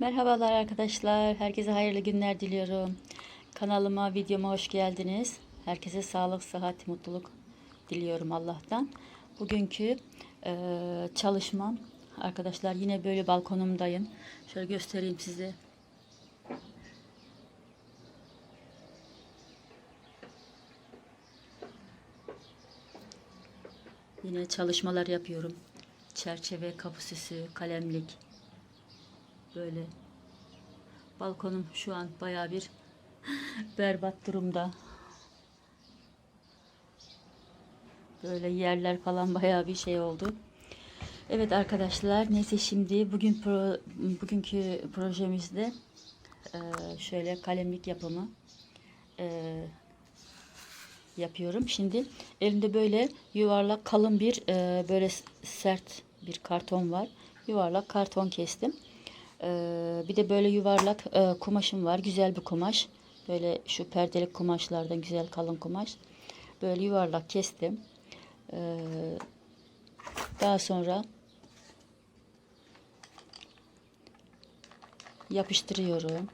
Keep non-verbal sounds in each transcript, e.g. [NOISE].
Merhabalar arkadaşlar. Herkese hayırlı günler diliyorum. Kanalıma, videoma hoş geldiniz. Herkese sağlık, sıhhat, mutluluk diliyorum Allah'tan. Bugünkü e, çalışmam arkadaşlar yine böyle balkonumdayım. Şöyle göstereyim size. Yine çalışmalar yapıyorum. Çerçeve, kapı süsü, kalemlik. Böyle. Balkonum şu an baya bir [GASPS] berbat durumda. Böyle yerler falan baya bir şey oldu. Evet arkadaşlar neyse şimdi bugün pro, bugünkü projemizde e, şöyle kalemlik yapımı e, yapıyorum. Şimdi elimde böyle yuvarlak kalın bir e, böyle sert bir karton var. Yuvarlak karton kestim. Ee, bir de böyle yuvarlak e, kumaşım var. Güzel bir kumaş. Böyle şu perdelik kumaşlardan güzel kalın kumaş. Böyle yuvarlak kestim. Ee, daha sonra yapıştırıyorum.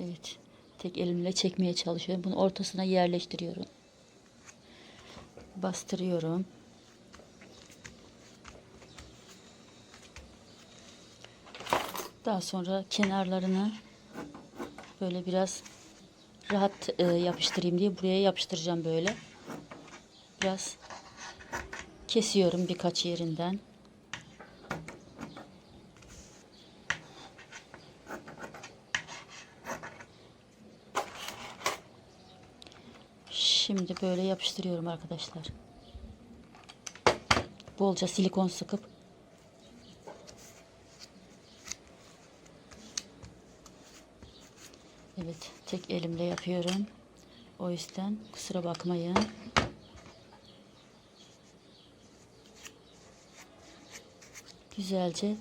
Evet. Tek elimle çekmeye çalışıyorum. Bunu ortasına yerleştiriyorum. Bastırıyorum. Daha sonra kenarlarını böyle biraz rahat e, yapıştırayım diye buraya yapıştıracağım böyle. Biraz kesiyorum birkaç yerinden. Şimdi böyle yapıştırıyorum arkadaşlar. Bolca silikon sıkıp Evet, tek elimle yapıyorum. O yüzden kusura bakmayın. Güzelce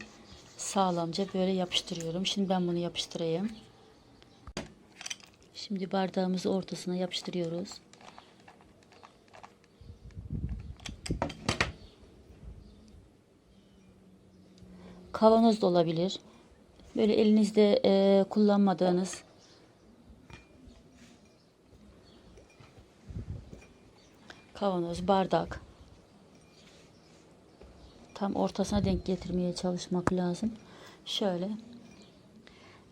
sağlamca böyle yapıştırıyorum. Şimdi ben bunu yapıştırayım. Şimdi bardağımızı ortasına yapıştırıyoruz. Kavanoz da olabilir. Böyle elinizde e, kullanmadığınız kavanoz, bardak. Tam ortasına denk getirmeye çalışmak lazım. Şöyle.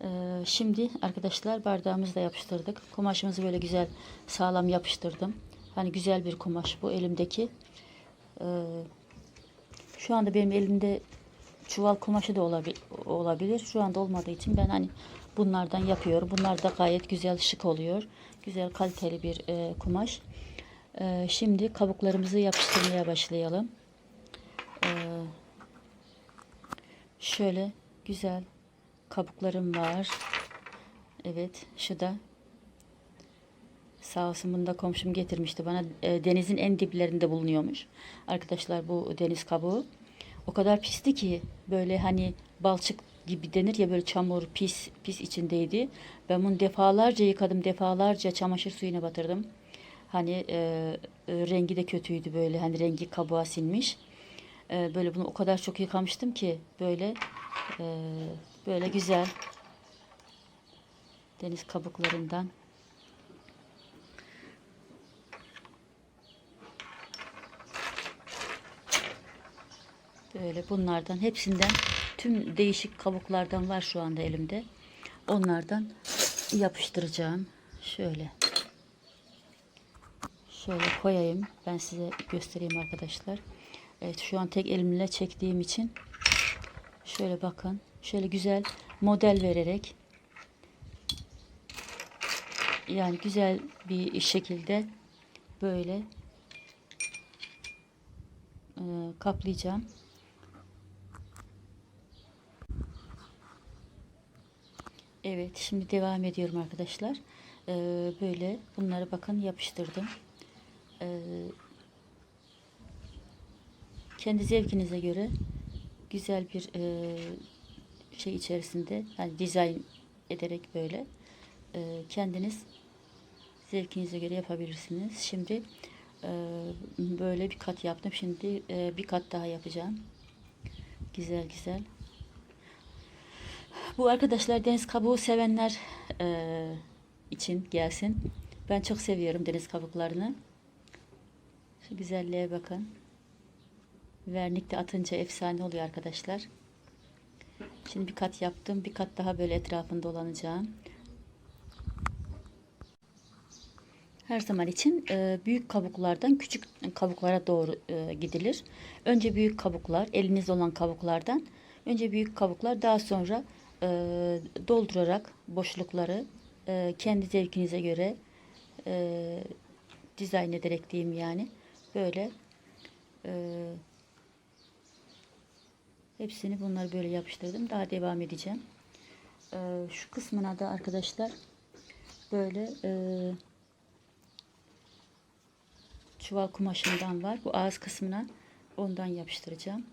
Ee, şimdi arkadaşlar bardağımızı da yapıştırdık. Kumaşımızı böyle güzel sağlam yapıştırdım. Hani güzel bir kumaş bu elimdeki. Ee, şu anda benim elimde çuval kumaşı da olabil olabilir. Şu anda olmadığı için ben hani bunlardan yapıyorum. Bunlar da gayet güzel şık oluyor. Güzel kaliteli bir e, kumaş. Ee, şimdi kabuklarımızı yapıştırmaya başlayalım. Ee, şöyle güzel kabuklarım var. Evet şu da sağ olsun bunu da komşum getirmişti bana. E, denizin en diplerinde bulunuyormuş. Arkadaşlar bu deniz kabuğu. O kadar pisti ki böyle hani balçık gibi denir ya böyle çamur pis pis içindeydi. Ben bunu defalarca yıkadım defalarca çamaşır suyuna batırdım. Hani e, e, rengi de kötüydü böyle hani rengi kabuğa sinmiş. E, böyle bunu o kadar çok yıkamıştım ki böyle e, böyle güzel deniz kabuklarından böyle bunlardan hepsinden tüm değişik kabuklardan var şu anda elimde. Onlardan yapıştıracağım. Şöyle. Şöyle koyayım. Ben size göstereyim arkadaşlar. Evet şu an tek elimle çektiğim için şöyle bakın. Şöyle güzel model vererek yani güzel bir şekilde böyle e, kaplayacağım. Evet şimdi devam ediyorum arkadaşlar. Ee, böyle bunları bakın yapıştırdım. Ee, kendi zevkinize göre güzel bir e, şey içerisinde yani dizayn ederek böyle e, kendiniz zevkinize göre yapabilirsiniz. Şimdi e, böyle bir kat yaptım. Şimdi bir kat daha yapacağım. Güzel güzel. Bu arkadaşlar deniz kabuğu sevenler için gelsin. Ben çok seviyorum deniz kabuklarını. Şu güzelliğe bakın. Vernikte atınca efsane oluyor arkadaşlar. Şimdi bir kat yaptım. Bir kat daha böyle etrafında dolanacağım. Her zaman için e, büyük kabuklardan küçük kabuklara doğru e, gidilir. Önce büyük kabuklar, elinizde olan kabuklardan önce büyük kabuklar daha sonra e, doldurarak boşlukları kendi zevkinize göre dizayn ederek diyeyim yani böyle e, hepsini bunları böyle yapıştırdım. Daha devam edeceğim. E, şu kısmına da arkadaşlar böyle e, çuval kumaşından var. Bu ağız kısmına ondan yapıştıracağım.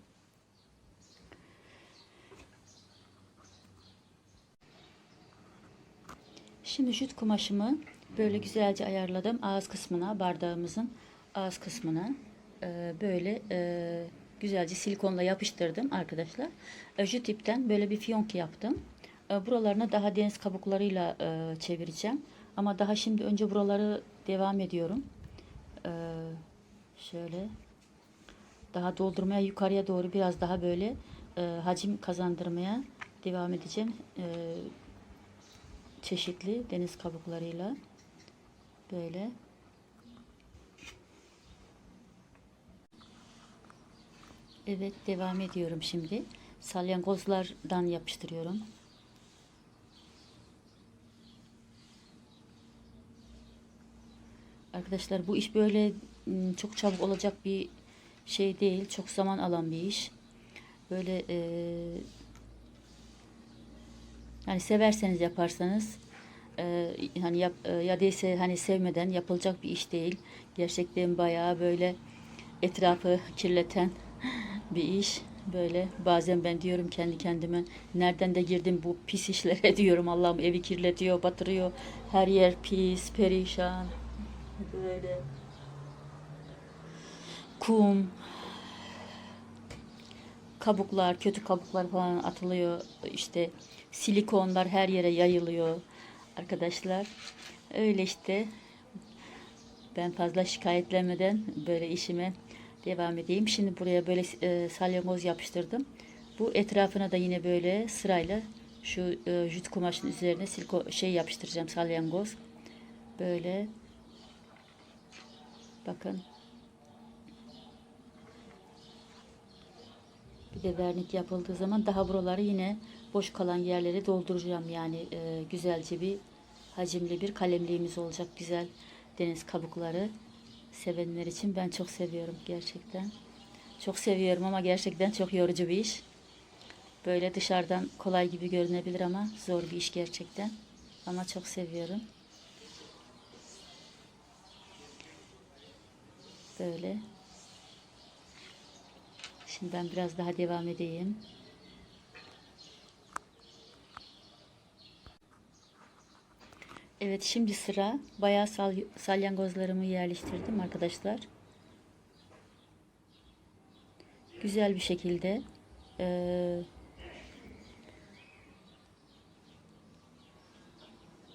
Şimdi jüt kumaşımı böyle güzelce ayarladım. Ağız kısmına, bardağımızın ağız kısmına e, böyle e, güzelce silikonla yapıştırdım arkadaşlar. E, jüt ipten böyle bir fiyonk yaptım. E, buralarına daha deniz kabuklarıyla e, çevireceğim. Ama daha şimdi önce buraları devam ediyorum. E, şöyle daha doldurmaya yukarıya doğru biraz daha böyle e, hacim kazandırmaya devam edeceğim. E, çeşitli deniz kabuklarıyla böyle Evet devam ediyorum şimdi. Salyangozlardan yapıştırıyorum. Arkadaşlar bu iş böyle ım, çok çabuk olacak bir şey değil. Çok zaman alan bir iş. Böyle e, yani severseniz yaparsanız e, hani yap, e, ya değilse hani sevmeden yapılacak bir iş değil. Gerçekten bayağı böyle etrafı kirleten bir iş. Böyle bazen ben diyorum kendi kendime nereden de girdim bu pis işlere [LAUGHS] diyorum Allah'ım evi kirletiyor, batırıyor. Her yer pis, perişan. Böyle kum, kabuklar, kötü kabuklar falan atılıyor. İşte silikonlar her yere yayılıyor arkadaşlar. Öyle işte. Ben fazla şikayetlenmeden böyle işime devam edeyim. Şimdi buraya böyle e, salyangoz yapıştırdım. Bu etrafına da yine böyle sırayla şu e, jüt kumaşın üzerine siliko şey yapıştıracağım salyangoz. Böyle bakın Bir de vernik yapıldığı zaman daha buraları yine boş kalan yerleri dolduracağım. Yani e, güzelce bir hacimli bir kalemliğimiz olacak. Güzel deniz kabukları sevenler için ben çok seviyorum gerçekten. Çok seviyorum ama gerçekten çok yorucu bir iş. Böyle dışarıdan kolay gibi görünebilir ama zor bir iş gerçekten. Ama çok seviyorum. Böyle. Şimdi ben biraz daha devam edeyim. Evet şimdi sıra bayağı sal, salyangozlarımı yerleştirdim arkadaşlar. Güzel bir şekilde e,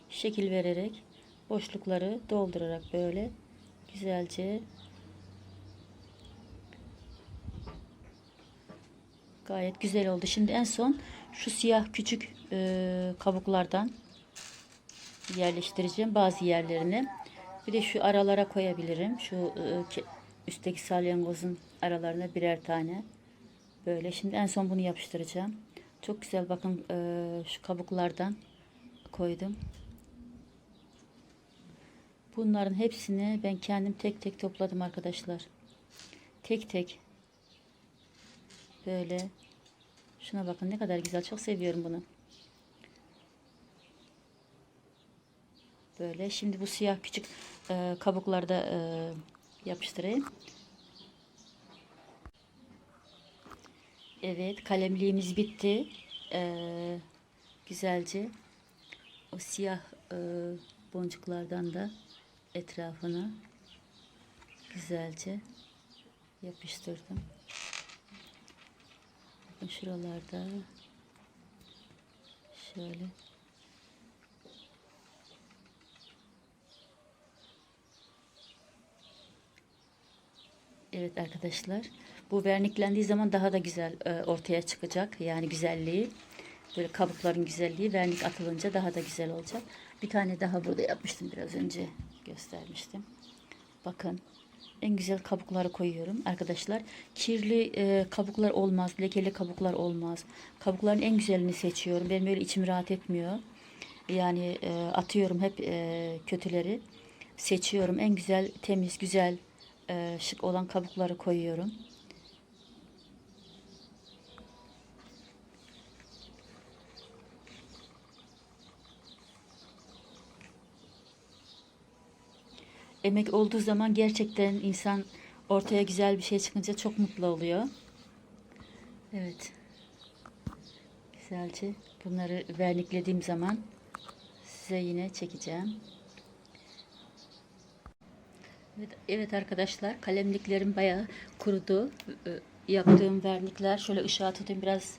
şekil vererek boşlukları doldurarak böyle güzelce Gayet güzel oldu. Şimdi en son şu siyah küçük e, kabuklardan yerleştireceğim bazı yerlerine. Bir de şu aralara koyabilirim. Şu e, üstteki salyangozun aralarına birer tane. Böyle. Şimdi en son bunu yapıştıracağım. Çok güzel bakın e, şu kabuklardan koydum. Bunların hepsini ben kendim tek tek topladım arkadaşlar. Tek tek Böyle. Şuna bakın ne kadar güzel. Çok seviyorum bunu. Böyle. Şimdi bu siyah küçük e, kabuklarda e, yapıştırayım. Evet. Kalemliğimiz bitti. E, güzelce o siyah e, boncuklardan da etrafını güzelce yapıştırdım. Bakın şuralarda şöyle Evet arkadaşlar. Bu verniklendiği zaman daha da güzel e, ortaya çıkacak. Yani güzelliği. Böyle kabukların güzelliği vernik atılınca daha da güzel olacak. Bir tane daha burada yapmıştım biraz önce göstermiştim. Bakın en güzel kabukları koyuyorum arkadaşlar. Kirli e, kabuklar olmaz, lekeli kabuklar olmaz. Kabukların en güzelini seçiyorum. Benim böyle içim rahat etmiyor. Yani e, atıyorum hep e, kötüleri. Seçiyorum. En güzel, temiz, güzel, e, şık olan kabukları koyuyorum. Emek olduğu zaman gerçekten insan ortaya güzel bir şey çıkınca çok mutlu oluyor. Evet. Güzelce bunları verniklediğim zaman size yine çekeceğim. Evet, evet arkadaşlar kalemliklerim bayağı kurudu. Ee, Yaptığım vernikler şöyle ışığa tutayım biraz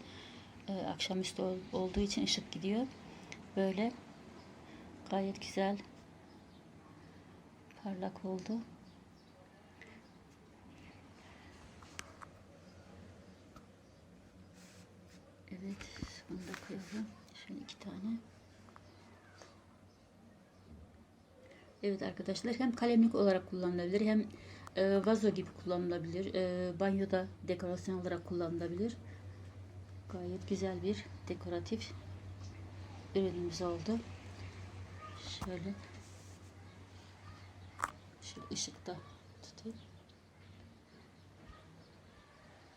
e, akşamüstü ol- olduğu için ışık gidiyor. Böyle gayet güzel parlak oldu. Evet, bunu da koyalım. Şöyle iki tane. Evet arkadaşlar hem kalemlik olarak kullanılabilir hem e, vazo gibi kullanılabilir. E, banyoda dekorasyon olarak kullanılabilir. Gayet güzel bir dekoratif ürünümüz oldu. Şöyle Şöyle ışıkta tutayım.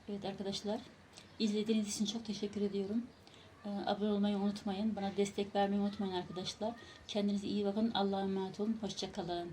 Evet arkadaşlar izlediğiniz için çok teşekkür ediyorum. Ee, abone olmayı unutmayın. Bana destek vermeyi unutmayın arkadaşlar. Kendinize iyi bakın. Allah'a emanet olun. Hoşçakalın.